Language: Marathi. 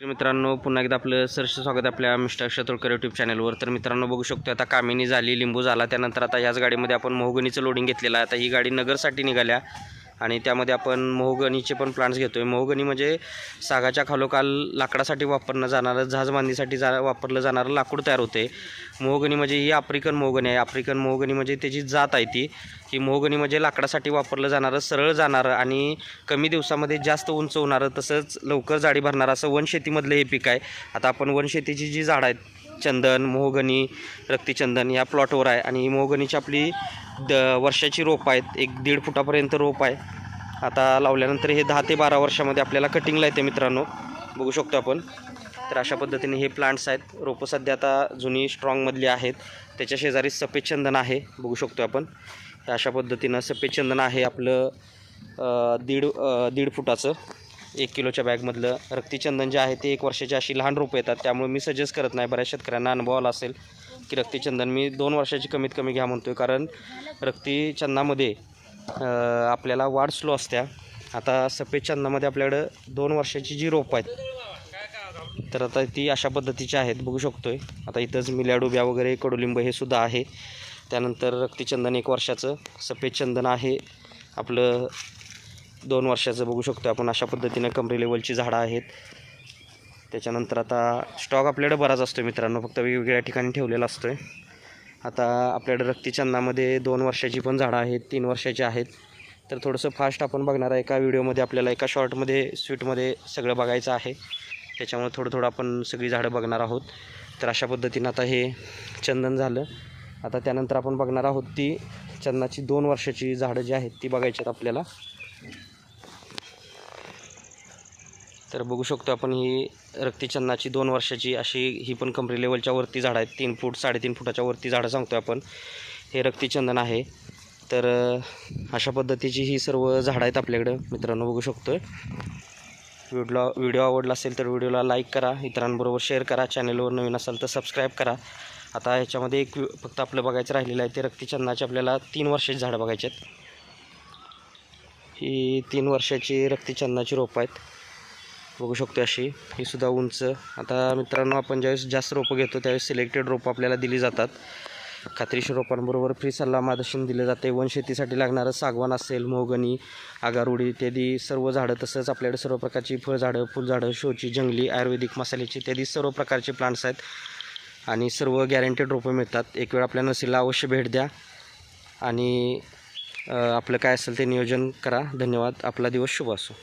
तर मित्रांनो पुन्हा एकदा आपलं सरस स्वागत आपल्या मिस्टर शत्रुकर यूट्यूब चॅनलवर तर मित्रांनो बघू शकतो आता कामिनी झाली लिंबू झाला. त्यानंतर आता ह्याच गाडीमध्ये आपण मोहगणीचं लोडिंग घेतलेलं आहे. आता ही गाडी नगरसाठी निघाल्या. आणि त्यामध्ये आपण मोहगणीचे पण प्लांट्स घेतो आहे मोहगणी म्हणजे सागाच्या खालोखाल लाकडासाठी वापरलं जाणारं जहाज बांधणीसाठी जा वापरलं जाणारं लाकूड तयार होते. मोहगणी म्हणजे ही आफ्रिकन मोहगणी आहे. आफ्रिकन मोहगणी म्हणजे त्याची जात आहे ती. की मोहगणी म्हणजे लाकडासाठी वापरलं जाणारं सरळ जाणारं आणि कमी दिवसामध्ये जास्त उंच होणारं तसंच लवकर जाडी भरणारं असं वनशेतीमधलं हे पीक आहे. आता आपण वनशेतीची जी झाडं आहेत चंदन मोहगणी रक्तीचंदन या प्लॉटवर आहे. आणि मोहगणीची आपली द वर्षाची रोप आहेत. एक दीड फुटापर्यंत रोप आहे. आता लावल्यानंतर हे दहा ते बारा वर्षामध्ये आपल्याला कटिंगला येते मित्रांनो. बघू शकतो आपण. तर अशा पद्धतीने हे प्लांट्स आहेत. रोपं सध्या आता जुनी स्ट्रॉंगमधली आहेत. त्याच्या शेजारी सफेद चंदन आहे. बघू शकतो आपण. अशा पद्धतीनं सफेद चंदन आहे आपलं दीड दीड फुटाचं. एक किलोच्या बॅगमधलं रक्तीचंदन जे आहे ते एक वर्षाची अशी लहान रोपं येतात. त्यामुळे मी सजेस्ट करत नाही. बऱ्याच शेतकऱ्यांना अनुभव आला असेल की रक्तीचंदन मी दोन वर्षाची कमीत कमी घ्या म्हणतो आहे कारण रक्तीचंदनामध्ये आपल्याला वाढ स्लो असत्या. आता सफेद चंदनामध्ये आपल्याकडं दोन वर्षाची जी रोपं आहेत तर आता ती अशा पद्धतीची आहेत. बघू शकतो आहे आता इथंच मिल्याडुब्या वगैरे कडुलिंब हे सुद्धा आहे. त्यानंतर रक्तीचंदन एक वर्षाचं सफेद चंदन आहे. आपलं दोन वर्षाचं बघू शकतो आपण अशा पद्धतीनं कमरे लेवलची झाडं आहेत. त्याच्यानंतर आता स्टॉक आपल्याकडे बराच असतो मित्रांनो फक्त वेगवेगळ्या ठिकाणी ठेवलेला असतो आहे आता आपल्याकडे रक्तीचंदामध्ये दोन वर्षाची पण झाडं आहेत तीन वर्षाची आहेत. तर थोडंसं फास्ट आपण बघणार आहे एका व्हिडिओमध्ये आपल्याला एका शॉर्टमध्ये स्वीटमध्ये सगळं बघायचं आहे. त्याच्यामुळे थोडं थोडं आपण सगळी झाडं बघणार आहोत. तर अशा पद्धतीनं आता हे चंदन झालं. आता त्यानंतर आपण बघणार आहोत ती चंदनाची दोन वर्षाची झाडं जी आहेत ती बघायची आहेत आपल्याला. तर बघू शकतो आपण ही रक्तीचंदनाची दोन वर्षाची अशी ही पण कमरी लेवलच्या वरती झाडं आहेत. तीन फूट साडेतीन फुटाच्या वरती झाडं सांगतो आपण. हे रक्तीचंदन आहे. तर अशा पद्धतीची ही सर्व झाडं आहेत आपल्याकडं. मित्रांनो बघू शकतो व्हिडिओ व्हिडिओ आवडला असेल तर व्हिडिओला लाईक करा. इतरांबरोबर शेअर करा. चॅनलवर नवीन असाल तर सबस्क्राईब करा. आता ह्याच्यामध्ये एक फक्त आपलं बघायचं राहिलेलं आहे. ते रक्तीचंदनाचे आपल्याला तीन वर्षाची झाडं बघायचे आहेत. ही तीन वर्षाची रक्तीचंदनाची रोपं आहेत. बघू शकतो अशी. ही सुद्धा उंच. आता मित्रांनो आपण ज्यावेळेस जास्त रोपं घेतो त्यावेळेस सिलेक्टेड रोपं आपल्याला दिली जातात. खात्रीशीर रोपांबरोबर फ्री सल्ला मार्गदर्शन दिले जाते वनशेतीसाठी लागणारं सागवान असेल मोगणी आगारुडी इत्यादी सर्व झाडं तसंच आपल्याकडे सर्व प्रकारची फळझाडं फुलझाडं शोची जंगली आयुर्वेदिक मसाल्याची इत्यादी सर्व प्रकारचे प्लांट्स आहेत. आणि सर्व गॅरंटेड रोपं मिळतात. एक वेळ आपल्या नसीला अवश्य भेट द्या. आणि आपलं काय असेल ते नियोजन करा. धन्यवाद. आपला दिवस शुभ असो.